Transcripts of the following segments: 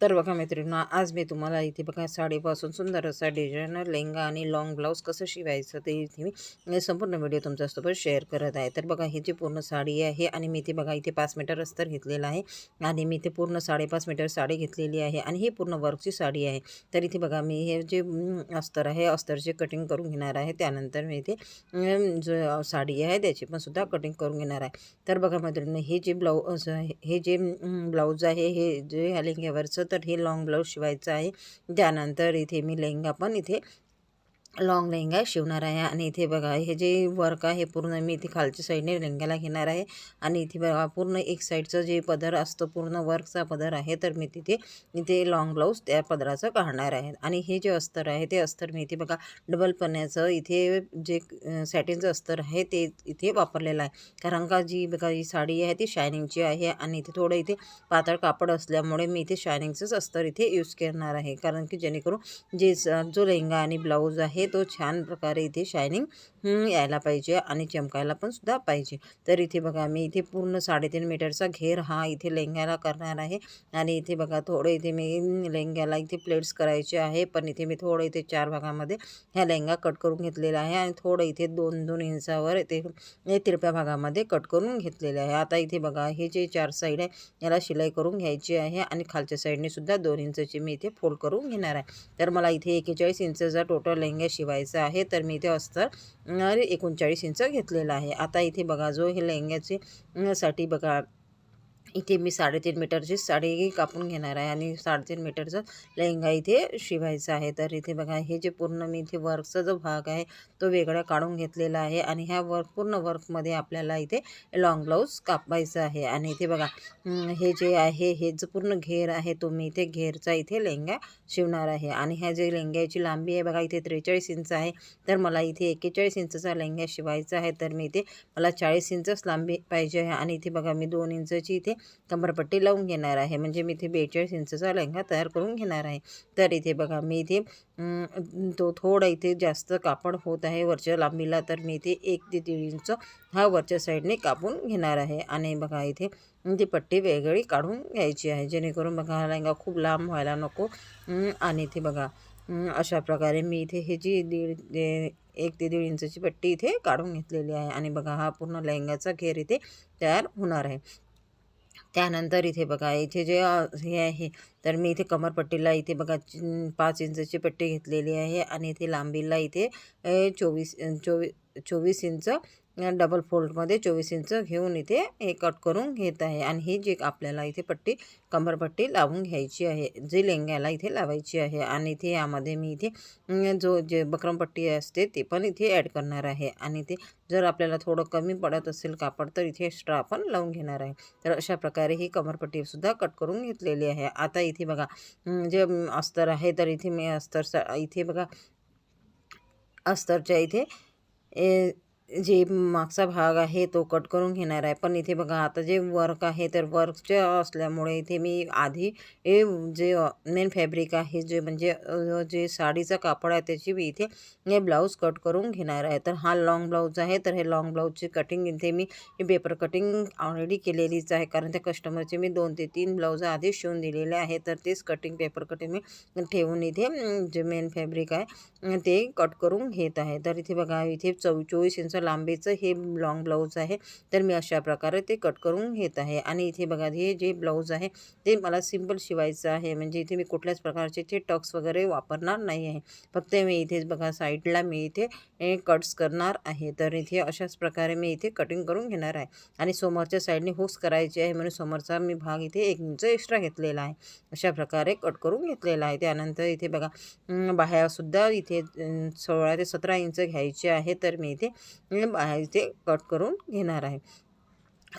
तर बघा मैत्रिणींनो आज मी तुम्हाला इथे बघा साडीपासून सुंदर असा डिझायनर लेंगा आणि लॉंग ब्लाऊज कसं शिवायचं ते इथे मी संपूर्ण व्हिडिओ तुमच्यासोबत शेअर करत आहे. तर बघा ही जी पूर्ण साडी आहे आणि मी इथे बघा इथे पाच मीटर अस्तर घेतलेलं आहे आणि मी इथे पूर्ण साडेपाच मीटर साडी घेतलेली आहे आणि ही पूर्ण वर्कची साडी आहे. तर इथे बघा मी हे जे अस्तर आहे अस्तरचे कटिंग करून घेणार आहे. त्यानंतर मी इथे जो साडी आहे त्याची पण सुद्धा कटिंग करून घेणार आहे. तर बघा मैत्रिणी हे जे ब्लाऊज हे जे ब्लाऊज आहे हे जे ह्या लेंग्यावरचं तर हे लॉंग ब्लाऊज शिवायचं आहे. त्यानंतर इथे मी लेहंगा पण इथे लॉंग लेहंगा शिवणार आहे आणि इथे बघा हे जे वर्क आहे पूर्ण मी इथे खालच्या साईडने लेहंग्याला घेणार आहे. आणि इथे बघा पूर्ण एक साईडचं जे पदर असतं पूर्ण वर्कचा पदर आहे तर मी तिथे इथे लॉंग ब्लाऊज त्या पदराचं काढणार आहे. आणि हे जे अस्तर आहे ते अस्तर मी इथे बघा डबल पन्याचं इथे जे सॅटिनचं अस्तर आहे ते इथे वापरलेलं आहे. कारण का जी बघा ही साडी आहे ती शायनिंगची आहे आणि इथे थोडं इथे पातळ कापड असल्यामुळे मी इथे शायनिंगचंच अस्तर इथे यूज करणार आहे. कारण की जेणेकरून जे जो लेहंगा आणि ब्लाऊज आहे तो छान प्रकारे इथे शायनिंग यायला पाहिजे आणि चमकायला पण सुद्धा पाहिजे. तर इथे बघा मी इथे पूर्ण साडेतीन मीटरचा घेर हा इथे लेहंग्याला करणार आहे. आणि इथे बघा थोडं इथे मी लेहंग्याला इथे प्लेट्स करायचे आहे. पण इथे मी थोडं इथे चार भागामध्ये ह्या लेहंगा कट करून घेतलेला आहे. आणि थोडं इथे दोन दोन इंचावर इथे तिरप्या भागामध्ये कट करून घेतलेले आहे. आता इथे बघा हे जे चार साईड आहे याला शिलाई करून घ्यायची आहे. आणि खालच्या साईडने सुद्धा दोन इंचाची मी इथे फोल्ड करून घेणार आहे. तर मला इथे एकेचाळीस इंचचा टोटल लेहंगा शिवायचं आहे तर मी इथे अस्तर एकोणचाळीस इंच घेतलेला आहे. आता इथे बघा जो हे लेहंग्याचे साठी बघा इथे मी साडेतीन मीटरची साडी कापून घेणार आहे आणि साडेतीन मीटरचा लेहंगा इथे शिवायचा आहे. तर इथे बघा हे जे पूर्ण मी इथे वर्कचा जो भाग आहे तो वेगळा काढून घेतलेला आहे आणि ह्या वर्क पूर्ण वर्कमध्ये आपल्याला इथे लॉंग ब्लाऊज कापायचं आहे. आणि इथे बघा हे जे आहे हे जो पूर्ण घेर आहे तो मी इथे घेरचा इथे लेहंगा शिवणार आहे. आणि ह्या जे लेहंग्याची लांबी आहे बघा इथे त्रेचाळीस इंच आहे. तर मला इथे एकेचाळीस इंचचा लेहंगा शिवायचा आहे. तर मी इथे मला चाळीस इंचच लांबी पाहिजे आहे. आणि इथे बघा मी दोन इंचची इथे कमरपट्टी लावून घेणार आहे. म्हणजे मी इथे बेचाळीस इंचचा लेहंगा तयार करून घेणार आहे. तर इथे बघा मी इथे तो थोडा इथे जास्त कापड होत आहे वरच्या लांबीला तर मी इथे एक ते दीड इंच हा वरच्या साईडने कापून घेणार आहे. आणि बघा इथे ती पट्टी वेगळी काढून घ्यायची आहे. जेणेकरून बघा हा लेहंगा खूप लांब व्हायला नको. आणि इथे बघा अशा प्रकारे मी इथे हे जी दीड एक ते दीड इंचची पट्टी इथे काढून घेतलेली आहे. आणि बघा हा पूर्ण लेहंगाचा घेर इथे तयार होणार आहे. त्यानंतर इथे बघा इथे जे हे आहे तर मी इथे कमरपट्टीला इथे बघा पाच इंचाची पट्टी घेतलेली आहे आणि इथे लांबीला इथे चोवीस चोवीस चोवीस इंच डबल फोल्डमध्ये चोवीस इंच घेऊन इथे हे कट करून घेत आहे. आणि ही जी आपल्याला इथे पट्टी कंबरपट्टी लावून घ्यायची आहे जी लेंग्याला इथे लावायची आहे. आणि इथे यामध्ये मी इथे जो जे बक्रमपट्टी असते ते पण इथे ॲड करणार आहे. आणि ते जर आपल्याला थोडं कमी पडत असेल कापड तर इथे एक्स्ट्रा आपण लावून घेणार आहे. तर अशा प्रकारे ही कमरपट्टीसुद्धा कट करून घेतलेली आहे. आता इथे बघा जे अस्तर आहे तर इथे मी अस्तर इथे बघा अस्तरच्या इथे ए जे मागचा भाग आहे तो कट करून घेणार आहे. पण इथे बघा आता जे वर्क आहे तर वर्कच्या असल्यामुळे इथे मी आधी हे जे मेन फॅब्रिक आहे जे म्हणजे जे साडीचा कापड आहे त्याची मी इथे हे ब्लाऊज कट करून घेणार आहे. तर हा लाँग ब्लाऊज आहे तर हे लाँग ब्लाऊजची कटिंग इथे मी पेपर कटिंग ऑलरेडी केलेलीच आहे. कारण त्या कस्टमरचे मी दोन ते तीन ब्लाऊज आधीच शिवून दिलेले आहे. तर तेच कटिंग पेपर कटिंग मी ठेवून इथे जे मेन फॅब्रिक आहे ते कट करून घेत आहे. तर इथे बघा इथे चौ चोवीस इंच लांबीचं हे लॉंग ब्लाऊज आहे तर मी अशा प्रकारे ते कट करून घेत आहे. आणि इथे बघा हे जे ब्लाऊज आहे ते मला सिंपल शिवायचं आहे. म्हणजे इथे मी कुठल्याच प्रकारचे ते टक्स वगैरे वापरणार नाही आहे. फक्त मी इथेच बघा साईडला मी इथे कट्स करणार आहे. तर इथे अशाच प्रकारे मी इथे कटिंग करून घेणार आहे. आणि समोरच्या साईडने हुक्स करायचे आहे म्हणून समोरचा मी भाग इथे एक इंच एक्स्ट्रा घेतलेला आहे. अशा प्रकारे कट करून घेतलेला आहे. त्यानंतर इथे बघा बाहेरसुद्धा बाह्यासुद्धा इथे सोळा ते सतरा इंच घ्यायचे आहे तर मी इथे इथे कट करून घेणार आहे.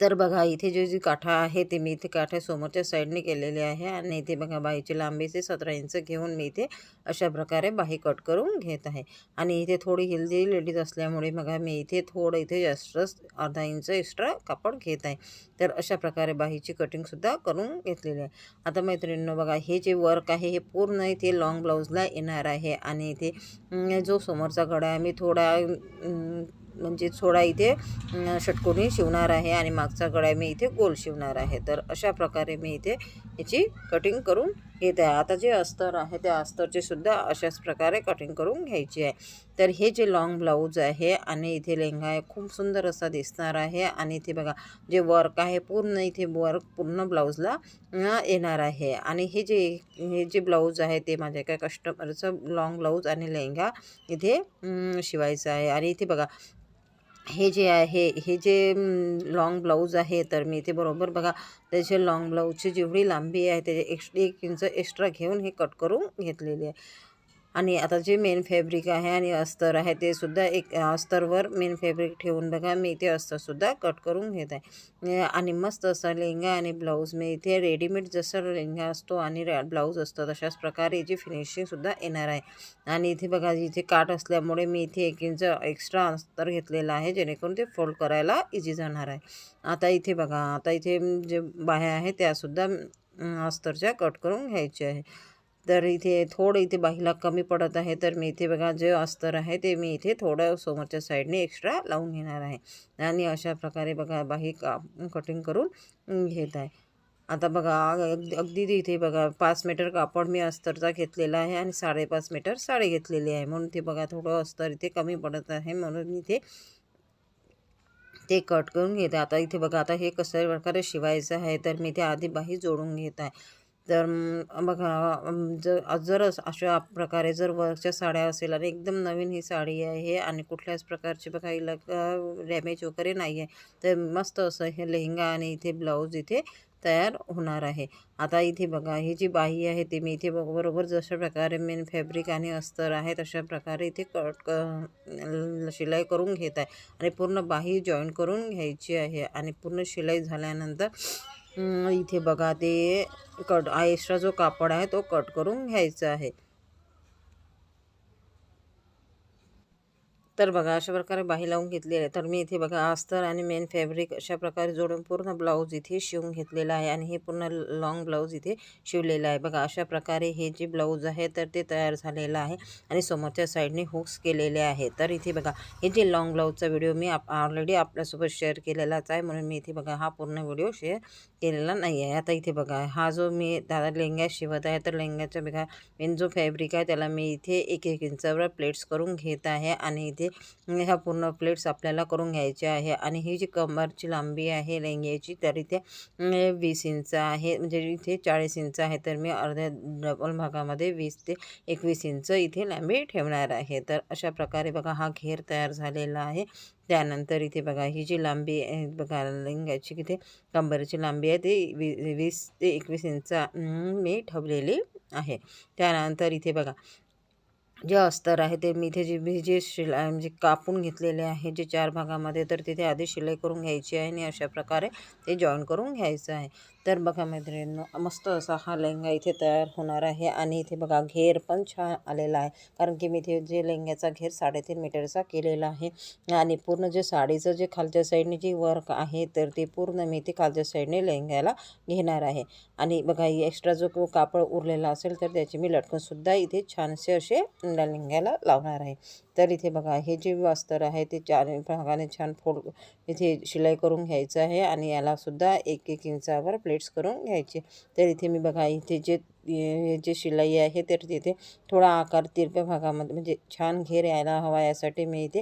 तर बघा इथे जे जी काठा आहे ते मी इथे काठा समोरच्या साईडने केलेले आहे आणि इथे बघा बाहीची लांबीचे सतरा इंच घेऊन मी इथे अशा प्रकारे बाही कट करून घेत आहे. आणि इथे थोडी हेल्दी लेडीज असल्यामुळे बघा मी इथे थोडं इथे जास्त अर्धा इंच एक्स्ट्रा कापड घेत आहे. तर अशा प्रकारे बाहीची कटिंगसुद्धा करून घेतलेली आहे. आता मैत्रिणींनो बघा हे जे वर्क आहे हे पूर्ण इथे लॉंग ब्लाऊजला येणार आहे. आणि इथे जो समोरचा गडा आहे मी थोडा म्हणजे थोडा इथे षटकोनी शिवणार आहे आणि मागचा गळा मी इथे गोल शिवणार आहे. तर अशा प्रकारे मी इथे याची कटिंग करून घेत. आहे आता जे अस्तर आहे त्या अस्तरचे सुद्धा अशाच प्रकारे कटिंग करून घ्यायची आहे. तर हे जे लॉंग ब्लाऊज आहे आणि इथे लेंगा आहे खूप सुंदर असा दिसणार आहे. आणि इथे बघा जे वर्क आहे पूर्ण इथे वर्क पूर्ण ब्लाऊजला येणार आहे. आणि हे जे हे जे ब्लाऊज आहे ते माझ्या एका कस्टमरचं लॉंग ब्लाऊज आणि लेहंगा इथे शिवायचं आहे. आणि इथे बघा हे जे आहे हे जे लॉंग ब्लाऊज आहे तर मी इथे बरोबर बघा. त्याचे लॉंग ब्लाऊजची जेवढी लांबी आहे त्याचे एक्स एक इंच एक्स्ट्रा घेऊन हे कट करून घेतलेली आहे. आणि आता जे मेन फॅब्रिक आहे आणि अस्तर आहे ते सुद्धा एक अस्तरवर मेन फॅब्रिक ठेवून बघा. मी इथे अस्तरसुद्धा कट करून घेत आहे. आणि मस्त असा लेहंगा आणि ब्लाऊज मी इथे रेडीमेड जसं लेहंगा असतो आणि ब्लाऊज असतो तशाच प्रकारे याची फिनिशिंगसुद्धा येणार आहे. आणि इथे बघा इथे काट असल्यामुळे मी इथे एक इंच एक्स्ट्रा अस्तर घेतलेलं आहे जेणेकरून ते फोल्ड करायला इझी जाणार आहे. आता इथे बघा आता इथे जे बाह्या आहे त्यासुद्धा अस्तरच्या कट करून घ्यायचे आहे. तर इथे थोडं इथे बाहीला कमी पडत आहे. तर मी इथे बघा जे अस्तर आहे ते मी इथे थोडं समोरच्या साईडने एक्स्ट्रा लावून घेणार आहे. आणि अशा प्रकारे बघा बाही का कटिंग करून घेत आहे. आता बघा अगदी इथे बघा पाच मीटर कापड मी अस्तरचा घेतलेला आहे आणि साडेपाच मीटर साडी घेतलेली आहे. म्हणून ते बघा थोडं अस्तर इथे कमी पडत आहे. म्हणून इथे ते कट करून घेते आता इथे बघा आता हे कसं प्रकारे शिवायचं आहे तर मी ते आधी बाही जोडून घेत आहे. तर बघा जर जर अशा प्रकारे जर वर्कच्या साड्या असेल आणि एकदम नवीन ही साडी आहे आणि कुठल्याच प्रकारची बघा हिला डॅमेज वगैरे नाही आहे तर मस्त असं हे लेहंगा आणि इथे ब्लाऊज इथे तयार होणार आहे. आता इथे बघा ही जी बाही आहे ती मी इथे बरोबर जशा प्रकारे मेन फॅब्रिक आणि अस्तर आहे तशा प्रकारे इथे कट शिलाई करून घेत आहे. आणि पूर्ण बाही जॉईन करून घ्यायची आहे आणि पूर्ण शिलाई झाल्यानंतर इथे बघा ते कट एक्स्ट्रा जो कापड आहे तो कट करून घ्यायचा आहे. तर बघा अशा प्रकारे बाही लावून घेतलेली आहे तर मी इथे बघा अस्तर आणि मेन फॅब्रिक अशा प्रकारे जोडून पूर्ण ब्लाऊज इथे शिवून घेतलेला आहे आणि हे पूर्ण लॉंग ब्लाऊज इथे शिवलेलं आहे. बघा अशा प्रकारे हे जे ब्लाऊज आहे तर ते तयार झालेलं आहे आणि समोरच्या साईडने हुक्स केलेले आहे तर इथे बघा हे जे लॉंग ब्लाऊजचा व्हिडिओ मी आप ऑलरेडी आपल्यासोबत शेअर केलेलाच आहे. म्हणून मी इथे बघा हा पूर्ण व्हिडिओ शेअर केलेला नाही आहे. आता इथे बघा हा जो मी दादा लेंग्या शिवत आहे तर लेंग्याचा बघा मेन जो फॅब्रिक आहे त्याला मी इथे एक एक इंचावर प्लेट्स करून घेत आहे आणि इथे ह्या पूर्ण प्लेट्स आपल्याला करून घ्यायच्या आहे. आणि ही जी कमरची लांबी आहे लेंग्याची तर इथे वीस इंच आहे. म्हणजे इथे चाळीस इंच आहे. तर मी अर्ध्या डबल भागामध्ये वीस ते एकवीस इंच इथे लांबी ठेवणार आहे. तर अशा प्रकारे बघा हा घेर तयार झालेला आहे. त्यानंतर इथे बघा ही जी लांबी आहे बघा लेंग्याची इथे कंबरची लांबी आहे ती वी वीस ते एकवीस इंच मी ठेवलेली आहे. त्यानंतर इथे बघा जे अस्तर आहे ते मी इथे जे मी जे शिलाई म्हणजे कापून घेतलेले आहे जे चार भागामध्ये तर तिथे आधी शिलाई करून घ्यायची आहे आणि अशा प्रकारे ते जॉईन करून घ्यायचं आहे. तर बघा मैत्रिणींनो मस्त असा हा लेहंगा इथे तयार होणार आहे आणि इथे बघा घेर पण छान आलेला आहे. कारण की मी इथे जे लेहंग्याचा घेर साडेतीन मीटरचा केलेला आहे आणि पूर्ण जे साडीचं जे खालच्या साईडने जी वर्क आहे तर ते पूर्ण मी इथे खालच्या साईडने लेहंग्याला घेणार आहे. आणि बघा एक्स्ट्रा जो कापड उरलेला असेल तर त्याची मी लटकनसुद्धा इथे छानसे असे लेहंग्याला लावणार आहे. तर इथे बघा हे जे अस्तर आहे ते चार भागाने छान फोड इथे शिलाई करून घ्यायचं आहे आणि यालासुद्धा एक एक इंचावर प्लेट्स करून घ्यायचे. तर इथे मी बघा इथे जे जे शिलाई आहे तर तिथे थोडा आकार तिरप्या भागामध्ये म्हणजे छान घेर यायला हवा यासाठी मी इथे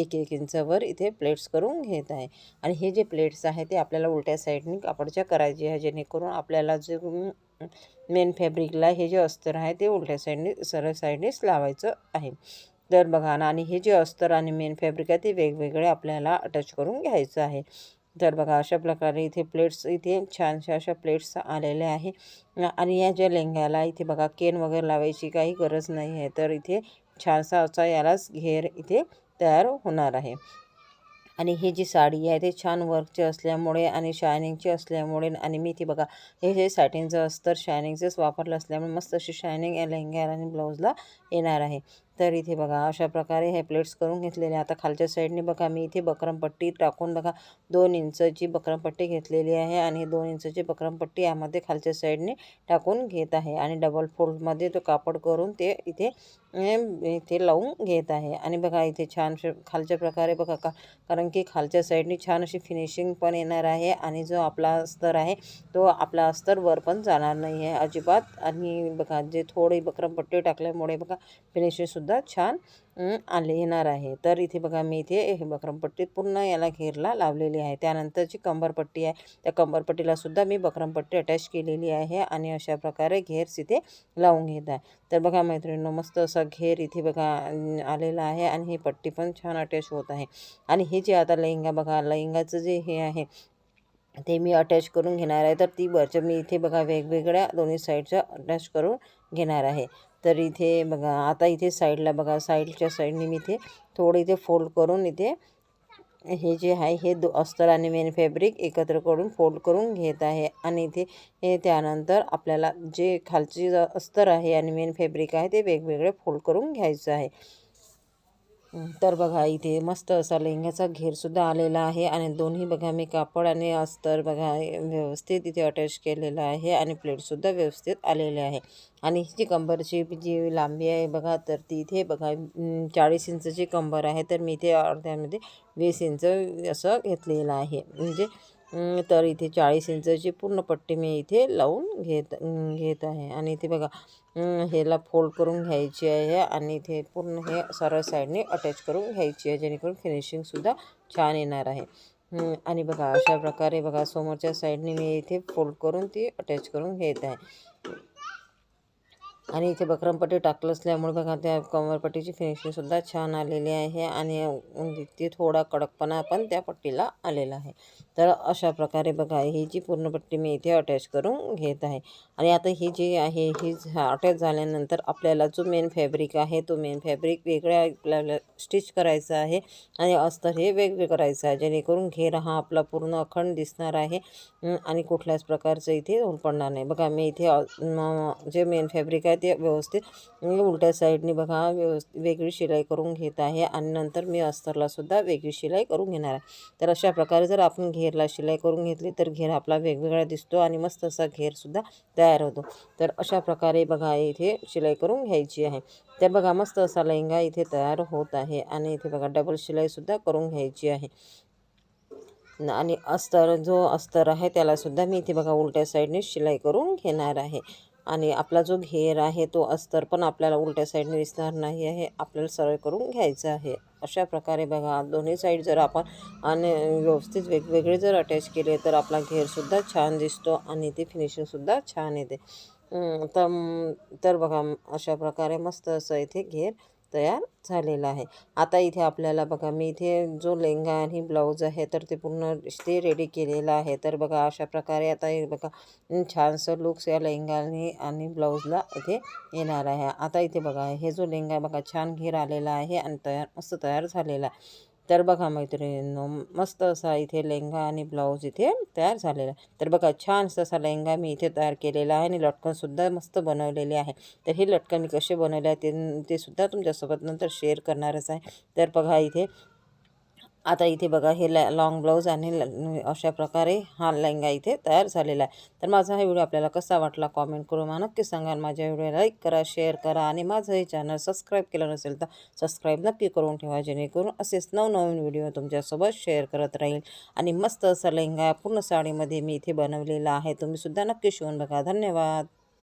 एक एक इंचावर इथे प्लेट्स करून घेत आहे. आणि हे जे प्लेट्स आहे ते आपल्याला उलट्या साईडने कापडच्या करायचे आहे जेणेकरून आपल्याला जे मेन फॅब्रिकला हे जे अस्तर आहे ते उलट्या साईडने सरळ साईडनेच लावायचं आहे. तर बघा ना आणि हे जे अस्तर आणि मेन फॅब्रिक आहे ते वेगवेगळे आपल्याला अटॅच करून घ्यायचं आहे. तर बघा अशा प्रकारे इथे प्लेट्स इथे छानशा अशा प्लेट्स आलेल्या आहे. आणि या ज्या लेंग्याला इथे बघा केन वगैरे लावायची काही गरज नाही आहे. तर इथे छानसा असा यालाच घेर इथे तयार होणार आहे. आणि ही जी साडी आहे ते छान वर्कची असल्यामुळे आणि शायनिंगची असल्यामुळे आणि मी ती बघा हे जे सॅटिनचं अस्तर शायनिंगचंच वापरलं असल्यामुळे मस्त अशी शायनिंग या लेहंग्याला आणि ब्लाऊजला येणार आहे. तर इथे बघा अशा प्रकारे हे प्लेट्स करून घेतलेले. आता खालच्या साईडने बघा मी इथे बकरमपट्टी टाकून बघा दोन इंचची बकरमपट्टी घेतलेली आहे आणि दोन इंचची बकरमपट्टी यामध्ये खालच्या साईडने टाकून घेत आहे आणि डबल फोल्डमध्ये तो कापड करून ते इथे इथे लावून घेत आहे. आणि बघा इथे छान खालच्या प्रकारे बघा का कारण की खालच्या साईडने छान अशी फिनिशिंग पण येणार आहे आणि जो आपला अस्तर आहे तो आपला अस्तर वर पण जाणार नाही आहे अजिबात. आणि बघा जे थोडी बकरमपट्टी टाकल्यामुळे बघा फिनिशिंगसुद्धा सुद्धा छान आले येणार आहे. तर इथे बघा मी इथे हे बकरमपट्टीत पूर्ण याला घेरला लावलेली आहे. त्यानंतरची कंबरपट्टी आहे. त्या कंबरपट्टीला सुद्धा मी बकरमपट्टी अटॅच केलेली आहे आणि अशा प्रकारे घेर इथे लावून घेत आहे. तर बघा मैत्रिणींनो मस्त असा घेर इथे बघा आलेला आहे आणि ही पट्टी पण छान अटॅच होत आहे. आणि हे जे आता लेहंगा बघा लेहंगाचं जे हे आहे ते मी अटॅच करून घेणार आहे. तर ती वरच्या मी इथे बघा वेगवेगळ्या दोन्ही साईडच्या अटॅच करून घेणार आहे. तर इथे बघा आता इथे साईडला बघा साईडच्या साईडने मी इथे थोडं इथे फोल्ड करून इथे हे जे आहे हे दो अस्तर आणि मेन फॅब्रिक एकत्र करून फोल्ड करून घेत आहे. आणि इथे हे त्यानंतर आपल्याला जे खालची अस्तर आहे आणि मेन फॅब्रिक आहे ते वेगवेगळे फोल्ड करून घ्यायचं आहे. तर बघा इथे मस्त असा लेहंग्याचा घेरसुद्धा आलेला आहे आणि दोन्ही बघा मी कापड आणि अस्तर बघा व्यवस्थित इथे अटॅच केलेलं आहे आणि प्लेटसुद्धा व्यवस्थित आलेले आहे. आणि जी कंबरची जी लांबी आहे बघा तर ती इथे बघा चाळीस इंचची कंबर आहे. तर मी इथे अर्ध्यामध्ये वीस इंच असं घेतलेलं आहे. म्हणजे तर इथे चाळीस इंचची पूर्ण पट्टी मी इथे लावून घेत घेत आहे. आणि इथे बघा ह्याला फोल्ड करून घ्यायची आहे आणि इथे पूर्ण हे सरळ साईडने अटॅच करून घ्यायची आहे जेणेकरून फिनिशिंगसुद्धा छान येणार आहे. आणि बघा अशा प्रकारे बघा समोरच्या साईडने मी इथे फोल्ड करून ती अटॅच करून घेत आहे. आणि इथे बकरमपट्टी टाकलं असल्यामुळे बघा त्या कमरपट्टीची फिनिशिंगसुद्धा छान आलेली आहे आणि ती थोडा कडकपणा पण त्या पट्टीला आलेला आहे. तर अशा प्रकारे बघा ही जी पूर्ण पट्टी मी इथे अटॅच करून घेत आहे. आणि आता ही जी आहे ही अटॅच झाल्यानंतर आपल्याला जो मेन फॅब्रिक आहे तो मेन फॅब्रिक वेगळ्या आपल्याला स्टिच करायचा आहे आणि अस्तर हे वेगवेगळं करायचं आहे जेणेकरून घेर हा आपला पूर्ण अखंड दिसणार आहे. आणि कुठल्याच प्रकारचं इथे होल पडणार नाही. बघा मी इथे जे मेन फॅब्रिक आहे ते व्यवस्थित. उलट्या साईडने बघा व्यवस्थित वेगळी शिलाई करून घेत आहे आणि नंतर मी अस्तरलासुद्धा वेगळी शिलाई करून घेणार आहे. तर अशा प्रकारे जर आपण घेरला शिलाई करून घेतली तर घेर आपला वेगवेगळा दिसतो आणि मस्त असा घेरसुद्धा तयार होतो. तर अशा प्रकारे बघा इथे शिलाई करून घ्यायची आहे. तर बघा मस्त असा लेहंगा इथे तयार होत आहे आणि इथे बघा डबल शिलाईसुद्धा करून घ्यायची आहे. आणि अस्तर जो अस्तर आहे त्यालासुद्धा मी इथे बघा उलट्या साईडने शिलाई करून घेणार आहे. आणि आपला जो घेर आहे तो अस्तर पण आपल्याला उलट्या साईडने दिसणार नाही आहे. आपल्याला सरळ करून घ्यायचं आहे. अशा प्रकारे बघा दोन्ही साईड जर आपण आणि व्यवस्थित वेगवेगळे जर अटॅच केले तर आपला घेरसुद्धा छान दिसतो आणि ते फिनिशिंगसुद्धा छान येते. तर तर बघा अशा प्रकारे मस्त असं इथे घेर तयार झालेला आहे. आता इथे आपल्याला बघा मी इथे जो लेहंगा आणि ब्लाऊज आहे तर ते पूर्ण ते रेडी केलेलं आहे. तर बघा अशा प्रकारे आता हे बघा छानसं लुक्स या लेहंगाने आणि ब्लाऊजला इथे येणार आहे. आता इथे बघा हे जो लेंगा बघा छान घेर आलेला आहे आणि तयार मस्त तयार झालेला आहे. तर बघा मैत्रिणींनो मस्त असा इथे लेहंगा आणि ब्लाऊज इथे तयार झालेला आहे. तर बघा छान असा लेहंगा मी इथे तयार केलेला आहे आणि लटकनसुद्धा मस्त बनवलेले आहे. तर हे लटकन मी कसे बनवले आहे ते ते सुद्धा तुमच्यासोबत नंतर शेअर करणारच आहे. तर बघा इथे आता इथे बघा हे लॅ लाँग ब्लाऊज आणि अशा प्रकारे हा लेहंगा इथे तयार झालेला आहे. तर माझा हा व्हिडिओ आपल्याला कसा वाटला कॉमेंट करून मला नक्की सांगा माझ्या व्हिडिओला लाईक करा शेअर करा आणि माझं हे चॅनल सबस्क्राईब केलं नसेल तर सबस्क्राईब नक्की करून ठेवा जेणेकरून असेच नवनवीन व्हिडिओ तुमच्यासोबत शेअर करत राहील. आणि मस्त असा लेहंगा पूर्ण साडीमध्ये मी इथे बनवलेला आहे. तुम्हीसुद्धा नक्की शिवून बघा. धन्यवाद.